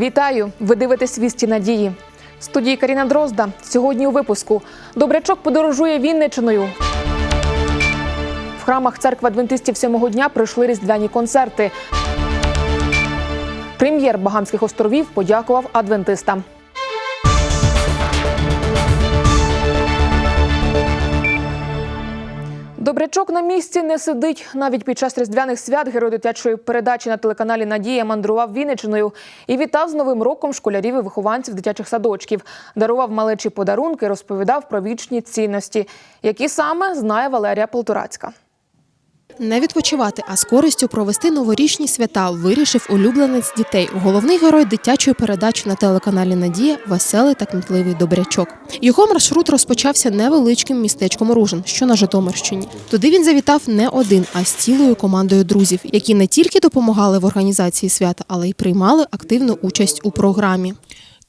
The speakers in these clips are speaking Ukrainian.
Вітаю! Ви дивитесь вісті надії. В студії Каріна Дрозда. Сьогодні у випуску Добрячок подорожує Вінничиною. В храмах церкви адвентистів сьомого дня пройшли різдвяні концерти. Прем'єр Багамських островів подякував адвентистам. Добрячок на місці не сидить. Навіть під час різдвяних свят герой дитячої передачі на телеканалі Надія мандрував Вінничиною і вітав з новим роком школярів і вихованців дитячих садочків. Дарував малечі подарунки, розповідав про вічні цінності, які саме знає Валерія Полторацька. Не відпочивати, а з користю провести новорічні свята вирішив улюбленець дітей. Головний герой дитячої передачі на телеканалі Надія веселий та кмітливий добрячок. Його маршрут розпочався невеличким містечком Ружин, що на Житомирщині. Туди він завітав не один, а з цілою командою друзів, які не тільки допомагали в організації свята, але й приймали активну участь у програмі.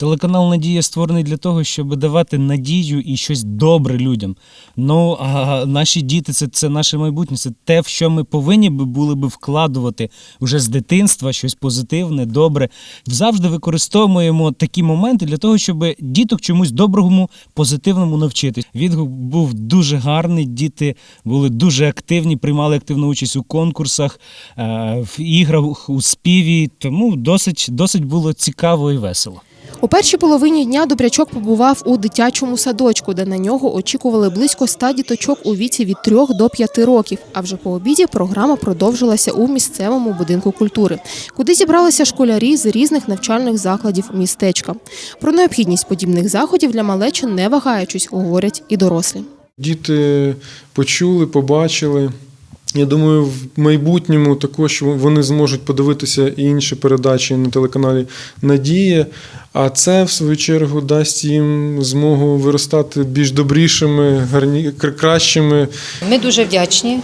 Телеканал Надія створений для того, щоб давати надію і щось добре людям. Ну а наші діти це, це наше майбутнє, це те, в що ми повинні би були би вкладувати вже з дитинства, щось позитивне, добре. Завжди використовуємо такі моменти для того, щоб діток чомусь доброму, позитивному навчитись. Відгук був дуже гарний. Діти були дуже активні, приймали активну участь у конкурсах, е, в іграх, у співі. Тому досить, досить було цікаво і весело. У першій половині дня Добрячок побував у дитячому садочку, де на нього очікували близько ста діточок у віці від 3 до 5 років. А вже по обіді програма продовжилася у місцевому будинку культури, куди зібралися школярі з різних навчальних закладів містечка. Про необхідність подібних заходів для малечі не вагаючись, говорять і дорослі. Діти почули, побачили. Я думаю, в майбутньому також вони зможуть подивитися і інші передачі на телеканалі Надія. А це, в свою чергу, дасть їм змогу виростати більш добрішими, гарні, кращими. Ми дуже вдячні.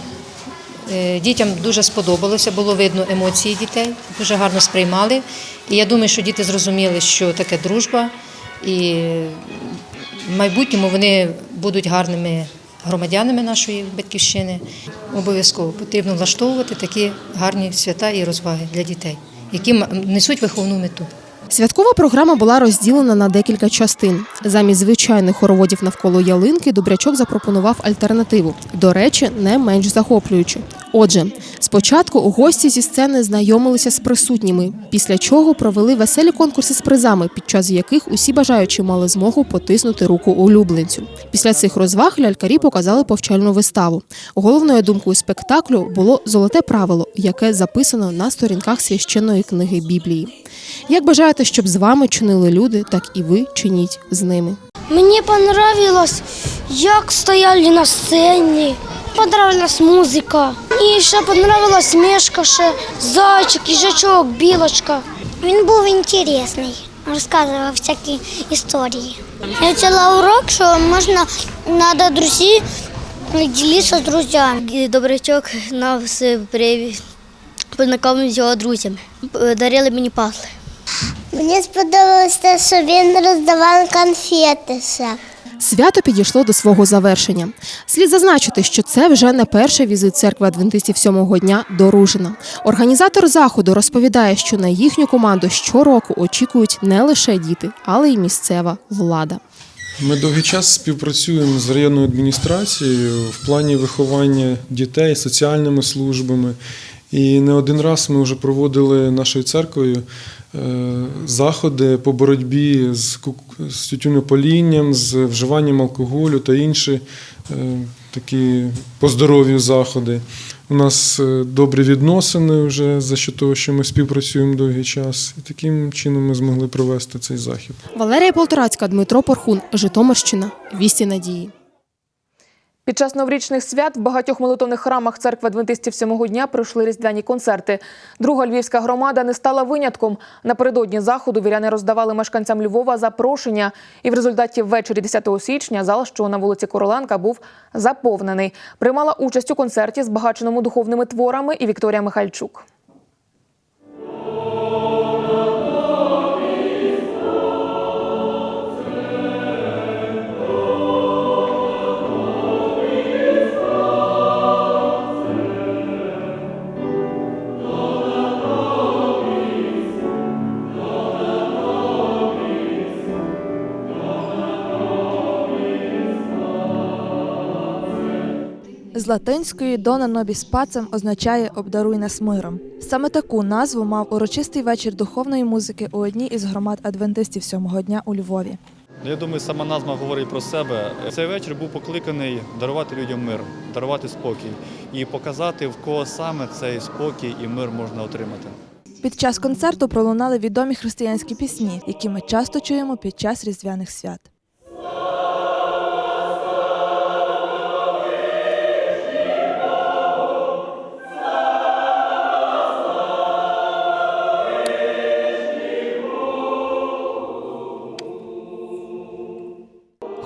Е, Дітям дуже сподобалося, було видно емоції дітей, дуже гарно сприймали. І я думаю, що діти зрозуміли, що таке дружба, і в майбутньому вони будуть гарними громадянами нашої батьківщини. Обов'язково потрібно влаштовувати такі гарні свята і розваги для дітей, які несуть виховну мету. Святкова програма була розділена на декілька частин. Замість звичайних хороводів навколо ялинки Добрячок запропонував альтернативу. До речі, не менш захоплюючу. Отже, спочатку гості зі сцени знайомилися з присутніми, після чого провели веселі конкурси з призами, під час яких усі бажаючі мали змогу потиснути руку улюбленцю. Після цих розваг лялькарі показали повчальну виставу. Головною думкою спектаклю було золоте правило, яке записано на сторінках священної книги Біблії. Як бажаєте, щоб з вами чинили люди, так і ви чиніть з ними. Мне понравилось, як стояли на сцені. Понравилась музика. І ще понравилась мішка, ще зайчик, їжачок, білочка. Він був інтересний, розказував всякі історії. Я взяла урок, що можна треба друзі ділитися з друзями. Добрячок нас привіз, познайомив з його друзями. Дарили мені пазли. Мені сподобалось те, що він роздавав конфети ще. Свято підійшло до свого завершення. Слід зазначити, що це вже не перший візит церкви адвентистів сьомого дня до Ружина. Організатор заходу розповідає, що на їхню команду щороку очікують не лише діти, але й місцева влада. Ми довгий час співпрацюємо з районною адміністрацією в плані виховання дітей, соціальними службами. І не один раз ми вже проводили нашою церквою заходи по боротьбі з, з тютюнопалінням, з вживанням алкоголю та інші е, такі по здоров'ю заходи. У нас е, добрі відносини вже за що того, що ми співпрацюємо довгий час. І таким чином ми змогли провести цей захід. Валерія Полторацька, Дмитро Порхун, Житомирщина. Вісті надії. Під час новорічних свят в багатьох молитовних храмах церкви адвентистів сьомого дня пройшли різдвяні концерти. Друга львівська громада не стала винятком. Напередодні заходу віряни роздавали мешканцям Львова запрошення. І в результаті ввечері 10 січня зал, що на вулиці Короленка, був заповнений. Приймала участь у концерті, збагаченому духовними творами, і Вікторія Михальчук. З латинської «Dona nobis pacem» означає обдаруй нас миром. Саме таку назву мав урочистий вечір духовної музики у одній із громад адвентистів сьомого дня у Львові. Ну, Я думаю, сама назва говорить про себе. Цей вечір був покликаний дарувати людям мир, дарувати спокій і показати, в кого саме цей спокій і мир можна отримати. Під час концерту пролунали відомі християнські пісні, які ми часто чуємо під час різдвяних свят.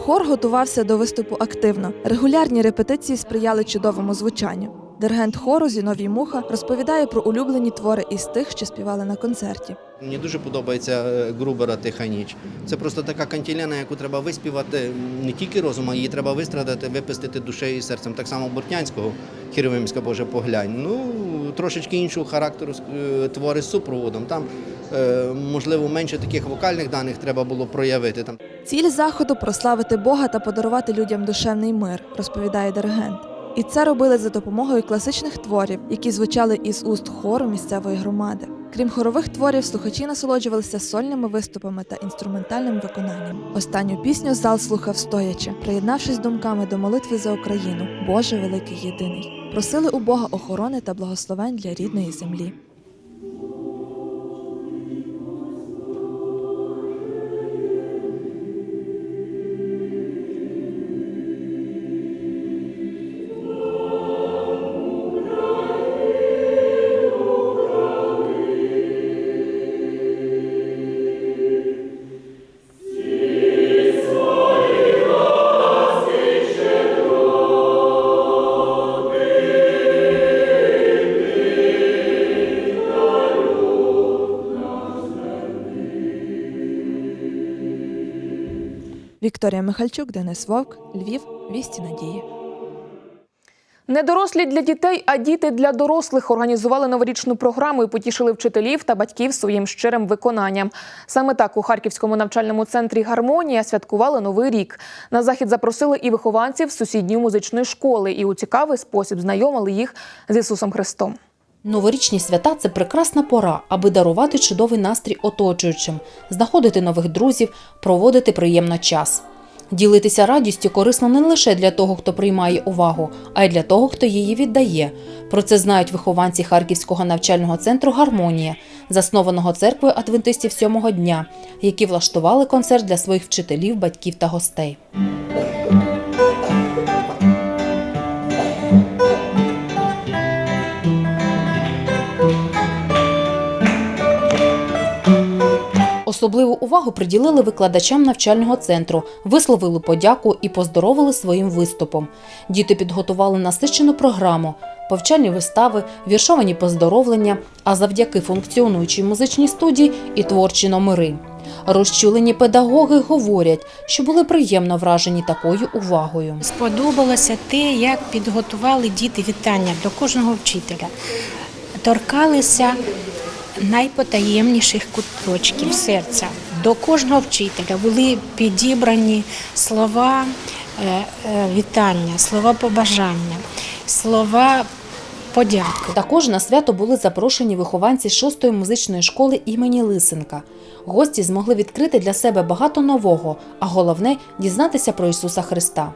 Хор готувався до виступу активно. Регулярні репетиції сприяли чудовому звучанню. Диригент хору Зіновій Муха розповідає про улюблені твори із тих, що співали на концерті. Мені дуже подобається е, Грубера Тиха ніч. Це просто така кантілена, яку треба виспівати не тільки розумом, її треба вистрадати, випустити душею і серцем. Так само Бортнянського, Хіровимська Боже поглянь. Ну, трошечки іншого характеру е, твори з супроводом. Там, можливо, менше таких вокальних даних треба було проявити. Там Ціль заходу прославити Бога та подарувати людям душевний мир, розповідає диригент. І це робили за допомогою класичних творів, які звучали із уст хору місцевої громади. Крім хорових творів, слухачі насолоджувалися сольними виступами та інструментальним виконанням. Останню пісню зал слухав стоячи, приєднавшись думками до молитви за Україну, Боже великий єдиний. Просили у Бога охорони та благословень для рідної землі. Вікторія Михальчук, Денис Вовк, Львів, Вісті Надії. Не дорослі для дітей, а діти для дорослих організували новорічну програму і потішили вчителів та батьків своїм щирим виконанням. Саме так у Харківському навчальному центрі Гармонія святкували новий рік. На захід запросили і вихованців сусідньої музичної школи, і у цікавий спосіб знайомили їх з Ісусом Христом. Новорічні свята це прекрасна пора, аби дарувати чудовий настрій оточуючим, знаходити нових друзів, проводити приємно час. Ділитися радістю корисно не лише для того, хто приймає увагу, а й для того, хто її віддає. Про це знають вихованці Харківського навчального центру Гармонія, заснованого церквою адвентистів сьомого дня, які влаштували концерт для своїх вчителів, батьків та гостей. Особливу увагу приділили викладачам навчального центру, висловили подяку і поздоровили своїм виступом. Діти підготували насичену програму, повчальні вистави, віршовані поздоровлення, а завдяки функціонуючій музичній студії і творчі номери. Розчулені педагоги говорять, що були приємно вражені такою увагою. Сподобалося те, як підготували діти вітання до кожного вчителя. Торкалися найпотаємніших куточків серця. До кожного вчителя були підібрані слова е, е, вітання, слова побажання, слова подяки. Також на свято були запрошені вихованці 6-ї музичної школи імені Лисенка. Гості змогли відкрити для себе багато нового, а головне дізнатися про Ісуса Христа.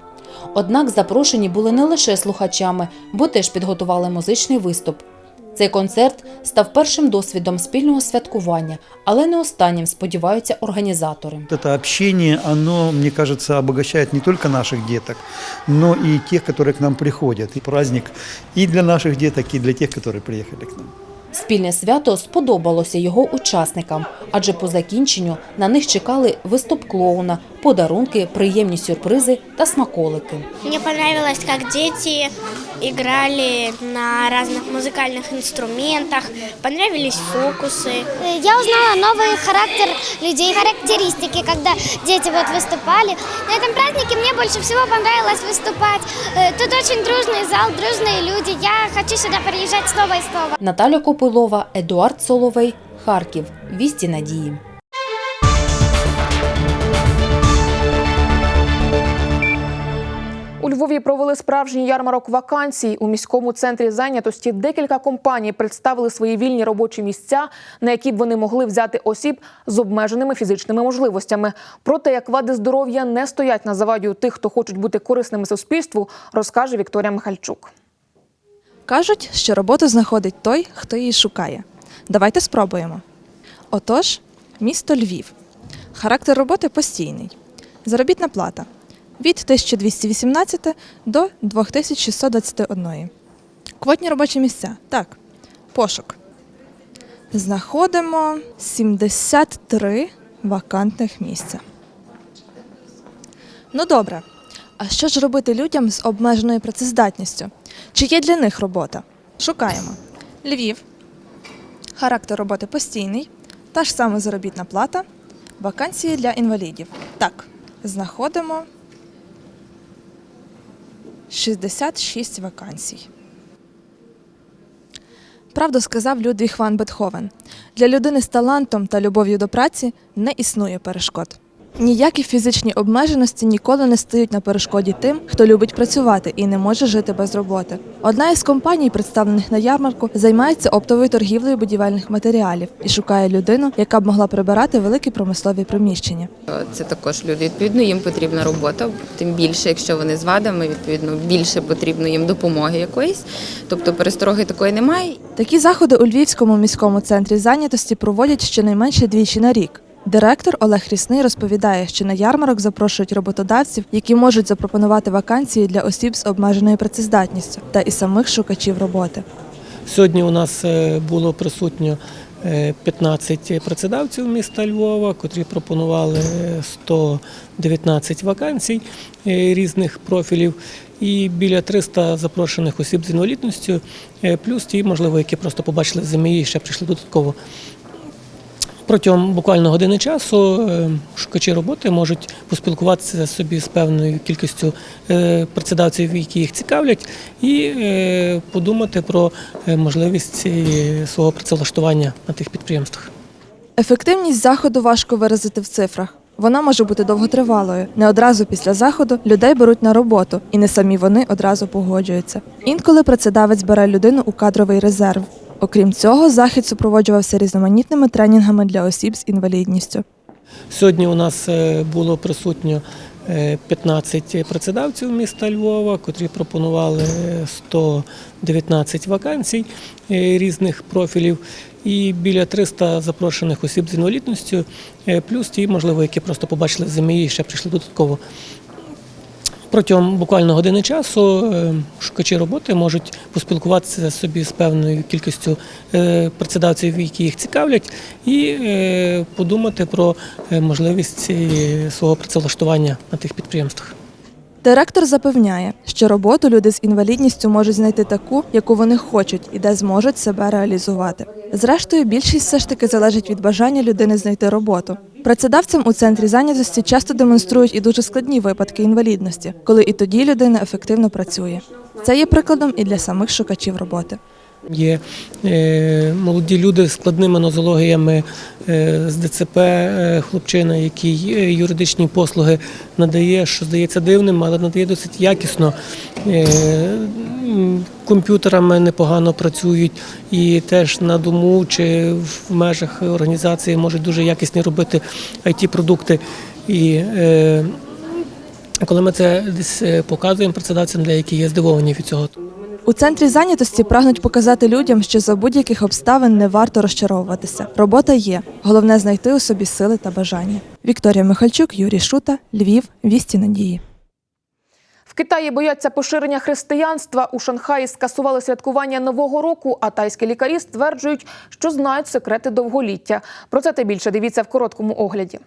Однак запрошені були не лише слухачами, бо теж підготували музичний виступ. Цей концерт став першим досвідом спільного святкування, але не останнім, сподіваються організатори. Это общение, оно, мне кажется, обогащает не только наших деток, но и тех, которые к нам приходят. И праздник и для наших деток, и для тех, которые приехали к нам. Спільне свято сподобалося його учасникам, адже по закінченню на них чекали виступ клоуна, подарунки, приємні сюрпризи та смаколики. Мне понравилось, как дети играли на разных музыкальных инструментах, понравились фокусы. Я узнала новый характер людей, характеристики, когда дети вот выступали. На этом празднике мне больше всего понравилось выступать. Э, Тут очень дружный зал, дружные люди. Я хочу сюда приезжать снова и снова. Наталя Копилова, Едуард Соловей, Харків. Вісті надії. Львові провели справжній ярмарок вакансій. У міському центрі зайнятості декілька компаній представили свої вільні робочі місця, на які б вони могли взяти осіб з обмеженими фізичними можливостями. Про те, як вади здоров'я не стоять на заваді у тих, хто хочуть бути корисними суспільству, розкаже Вікторія Михальчук. Кажуть, що роботу знаходить той, хто її шукає. Давайте спробуємо. Отож, місто Львів. Характер роботи постійний. Заробітна плата від 1218 до 2621. Квотні робочі місця. Так. Пошук. Знаходимо 73 вакантних місця. Ну добре. А що ж робити людям з обмеженою працездатністю? Чи є для них робота? Шукаємо. Львів. Характер роботи постійний. Та ж сама заробітна плата. Вакансії для інвалідів. Так, знаходимо 66 вакансій. Правду сказав Людвіг Ван Бетховен. Для людини з талантом та любов'ю до праці не існує перешкод. Ніякі фізичні обмеженості ніколи не стають на перешкоді тим, хто любить працювати і не може жити без роботи. Одна із компаній, представлених на ярмарку, займається оптовою торгівлею будівельних матеріалів і шукає людину, яка б могла прибирати великі промислові приміщення. Це також люди. Відповідно, їм потрібна робота. Тим більше, якщо вони з вадами, відповідно більше потрібно їм допомоги якоїсь. Тобто перестороги такої немає. Такі заходи у Львівському міському центрі зайнятості проводять щонайменше двічі на рік. Директор Олег Рісний розповідає, що на ярмарок запрошують роботодавців, які можуть запропонувати вакансії для осіб з обмеженою працездатністю та і самих шукачів роботи. Сьогодні у нас е, було присутньо е, 15 працедавців міста Львова, котрі пропонували е, 119 вакансій е, різних профілів. І біля 300 запрошених осіб з інвалідністю, е, плюс ті, можливо, які просто побачили ЗМІ і ще прийшли додатково. Протягом буквально години часу е, шукачі роботи можуть поспілкуватися собі з певною кількістю е, працедавців, які їх цікавлять, і е, подумати про можливість свого працевлаштування на тих підприємствах. Ефективність заходу важко виразити в цифрах. Вона може бути довготривалою. Не одразу після заходу людей беруть на роботу, і не самі вони одразу погоджуються. Інколи працедавець бере людину у кадровий резерв. Окрім цього, захід супроводжувався різноманітними тренінгами для осіб з інвалідністю. Сьогодні у нас е, було присутньо е, 15 працедавців міста Львова, котрі пропонували е, 119 вакансій е, різних профілів. І біля 300 запрошених осіб з інвалідністю, е, плюс ті, можливо, які просто побачили ЗМІ і ще прийшли додатково. Протягом буквально години часу е, шукачі роботи можуть поспілкуватися собі з певною кількістю е, працедавців, які їх цікавлять, і е, подумати про можливість свого працевлаштування на тих підприємствах. Директор запевняє, що роботу люди з інвалідністю можуть знайти таку, яку вони хочуть, і де зможуть себе реалізувати. Зрештою, більшість все ж таки залежить від бажання людини знайти роботу. Працедавцям у центрі зайнятості часто демонструють і дуже складні випадки інвалідності, коли і тоді людина ефективно працює. Це є прикладом і для самих шукачів роботи. Є е, молоді люди з складними нозологіями е, з ДЦП, е, хлопчина, який юридичні послуги надає, що здається дивним, але надає досить якісно. Комп'ютерами непогано працюють і теж на дому чи в межах організації можуть дуже якісні робити it продукти І е, коли ми це десь показуємо працедавцям, деякі є здивовані від цього. У центрі зайнятості прагнуть показати людям, що за будь-яких обставин не варто розчаровуватися. Робота є. Головне знайти у собі сили та бажання. Вікторія Михальчук, Юрій Шута, Львів, Вісті Надії. В Китаї бояться поширення християнства. У Шанхаї скасували святкування Нового року, а тайські лікарі стверджують, що знають секрети довголіття. Про це та більше дивіться в короткому огляді.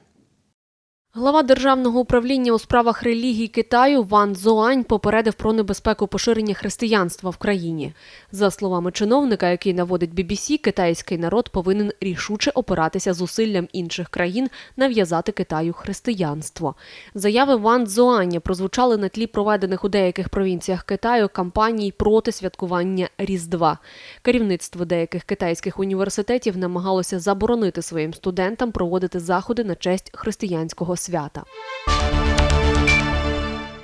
Глава державного управління у справах релігій Китаю Ван Зоань попередив про небезпеку поширення християнства в країні. За словами чиновника, який наводить BBC, китайський народ повинен рішуче опиратися зусиллям інших країн нав'язати Китаю християнство. Заяви Ван Зоаня прозвучали на тлі проведених у деяких провінціях Китаю кампаній проти святкування Різдва. Керівництво деяких китайських університетів намагалося заборонити своїм студентам проводити заходи на честь християнського свята.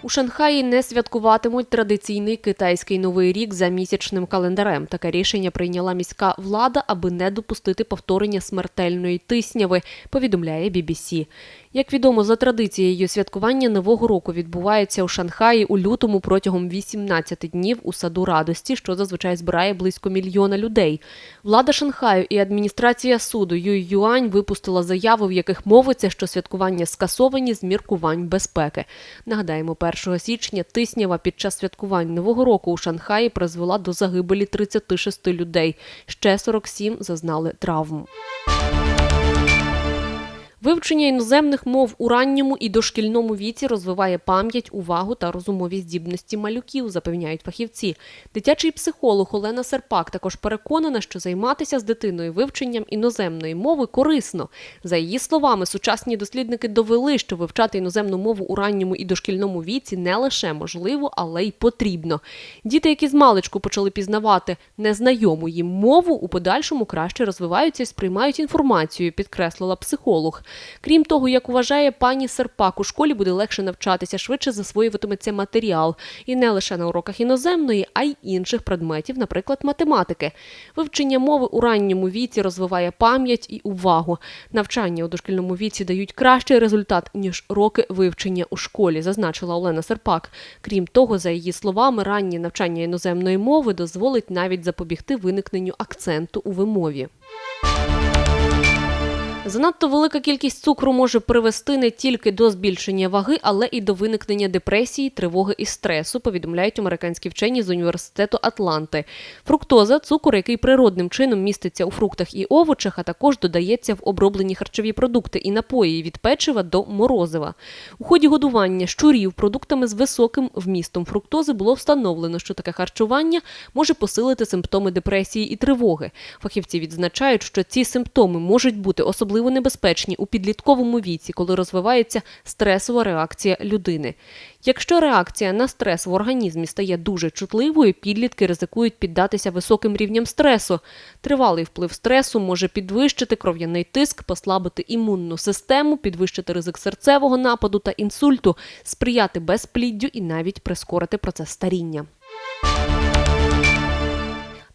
У Шанхаї не святкуватимуть традиційний китайський новий рік за місячним календарем. Таке рішення прийняла міська влада, аби не допустити повторення смертельної тисняви, повідомляє BBC. Як відомо, за традицією святкування Нового року відбувається у Шанхаї у лютому протягом 18 днів у саду радості, що зазвичай збирає близько мільйона людей. Влада Шанхаю і адміністрація суду Юй Юань випустила заяви, в яких мовиться, що святкування скасовані з міркувань безпеки. Нагадаємо, 1 січня тиснява під час святкувань Нового року у Шанхаї призвела до загибелі 36 людей. Ще 47 зазнали травм. Вивчення іноземних мов у ранньому і дошкільному віці розвиває пам'ять, увагу та розумові здібності малюків, запевняють фахівці. Дитячий психолог Олена Серпак також переконана, що займатися з дитиною вивченням іноземної мови корисно. За її словами, сучасні дослідники довели, що вивчати іноземну мову у ранньому і дошкільному віці не лише можливо, але й потрібно. Діти, які з маличку почали пізнавати незнайому їм мову, у подальшому краще розвиваються і сприймають інформацію, підкреслила психолог. Крім того, як вважає пані Серпак, у школі буде легше навчатися, швидше засвоюватиметься матеріал. І не лише на уроках іноземної, а й інших предметів, наприклад, математики. Вивчення мови у ранньому віці розвиває пам'ять і увагу. Навчання у дошкільному віці дають кращий результат, ніж роки вивчення у школі, зазначила Олена Серпак. Крім того, за її словами, раннє навчання іноземної мови дозволить навіть запобігти виникненню акценту у вимові. Занадто велика кількість цукру може привести не тільки до збільшення ваги, але і до виникнення депресії, тривоги і стресу, повідомляють американські вчені з університету Атланти. Фруктоза цукор, який природним чином міститься у фруктах і овочах, а також додається в оброблені харчові продукти і напої від печива до морозива. У ході годування щурів продуктами з високим вмістом фруктози було встановлено, що таке харчування може посилити симптоми депресії і тривоги. Фахівці відзначають, що ці симптоми можуть бути особливо небезпечні у підлітковому віці, коли розвивається стресова реакція людини. Якщо реакція на стрес в організмі стає дуже чутливою, підлітки ризикують піддатися високим рівням стресу. Тривалий вплив стресу може підвищити кров'яний тиск, послабити імунну систему, підвищити ризик серцевого нападу та інсульту, сприяти безпліддю і навіть прискорити процес старіння.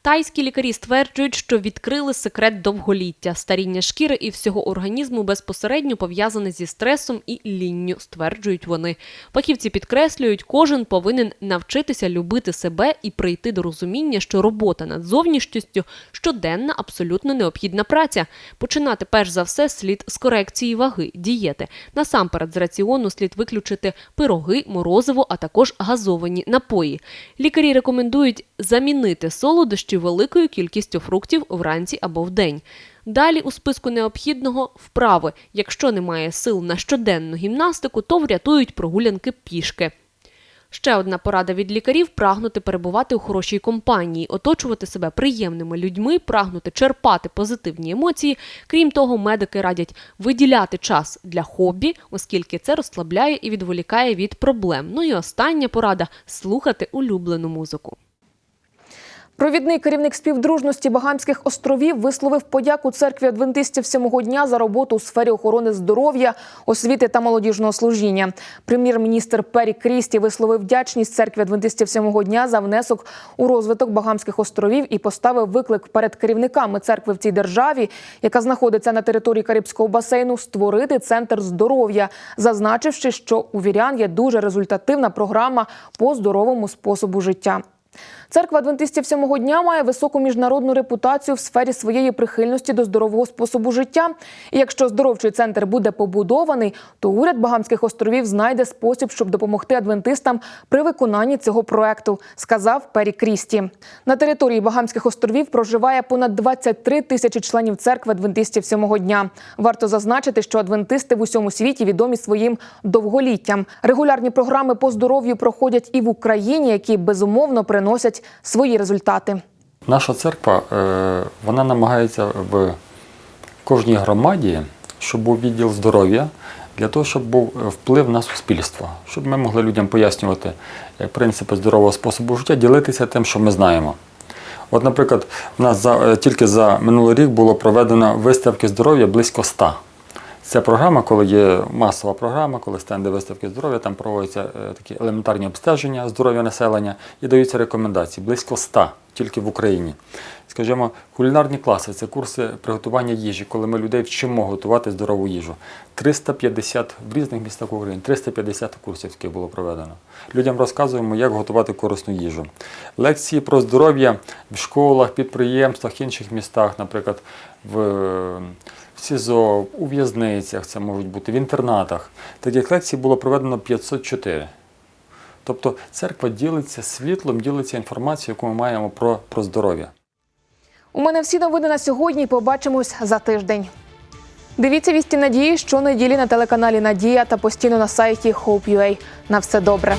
Тайські лікарі стверджують, що відкрили секрет довголіття. Старіння шкіри і всього організму безпосередньо пов'язане зі стресом і лінню, стверджують вони. Фахівці підкреслюють, кожен повинен навчитися любити себе і прийти до розуміння, що робота над зовнішністю щоденна, абсолютно необхідна праця. Починати перш за все слід з корекції ваги, дієти. Насамперед з раціону слід виключити пироги, морозиво, а також газовані напої. Лікарі рекомендують замінити солодощі великою кількістю фруктів вранці або вдень. Далі у списку необхідного вправи. Якщо немає сил на щоденну гімнастику, то врятують прогулянки пішки. Ще одна порада від лікарів прагнути перебувати у хорошій компанії, оточувати себе приємними людьми, прагнути черпати позитивні емоції. Крім того, медики радять виділяти час для хобі, оскільки це розслабляє і відволікає від проблем. Ну і остання порада слухати улюблену музику. Провідний керівник співдружності Багамських островів висловив подяку церкві адвентистів сьомого дня за роботу у сфері охорони здоров'я, освіти та молодіжного служіння. Прем'єр-міністр Пері Крісті висловив вдячність церкві адвентистів сьомого дня за внесок у розвиток Багамських островів і поставив виклик перед керівниками церкви в цій державі, яка знаходиться на території Карибського басейну, створити центр здоров'я, зазначивши, що у вірян є дуже результативна програма по здоровому способу життя. Церква адвентистів сьомого дня має високу міжнародну репутацію в сфері своєї прихильності до здорового способу життя. І якщо здоровчий центр буде побудований, то уряд Багамських островів знайде спосіб, щоб допомогти адвентистам при виконанні цього проекту, сказав Пері Крісті. На території Багамських островів проживає понад 23 тисячі членів церкви адвентистів сьомого дня. Варто зазначити, що адвентисти в усьому світі відомі своїм довголіттям. Регулярні програми по здоров'ю проходять і в Україні, які безумовно приносять свої результати. Наша церква е, вона намагається в кожній громаді, щоб був відділ здоров'я, для того, щоб був вплив на суспільство, щоб ми могли людям пояснювати е, принципи здорового способу життя, ділитися тим, що ми знаємо. От, наприклад, у нас за, е, тільки за минулий рік було проведено виставки здоров'я близько 100. Це програма, коли є масова програма, коли стенди виставки здоров'я, там проводяться е, такі елементарні обстеження здоров'я населення і даються рекомендації. Близько 100 тільки в Україні. Скажімо, кулінарні класи це курси приготування їжі, коли ми людей вчимо готувати здорову їжу. 350 в різних містах України, 350 курсів таких було проведено. Людям розказуємо, як готувати корисну їжу. Лекції про здоров'я в школах, підприємствах, інших містах, наприклад, в, в СІЗО, у в'язницях, це можуть бути в інтернатах. Таких лекцій було проведено 504. Тобто церква ділиться світлом, ділиться інформацією, яку ми маємо про, про здоров'я. У мене всі новини на сьогодні. Побачимось за тиждень. Дивіться вісті надії щонеділі на телеканалі Надія та постійно на сайті Hope.ua. На все добре.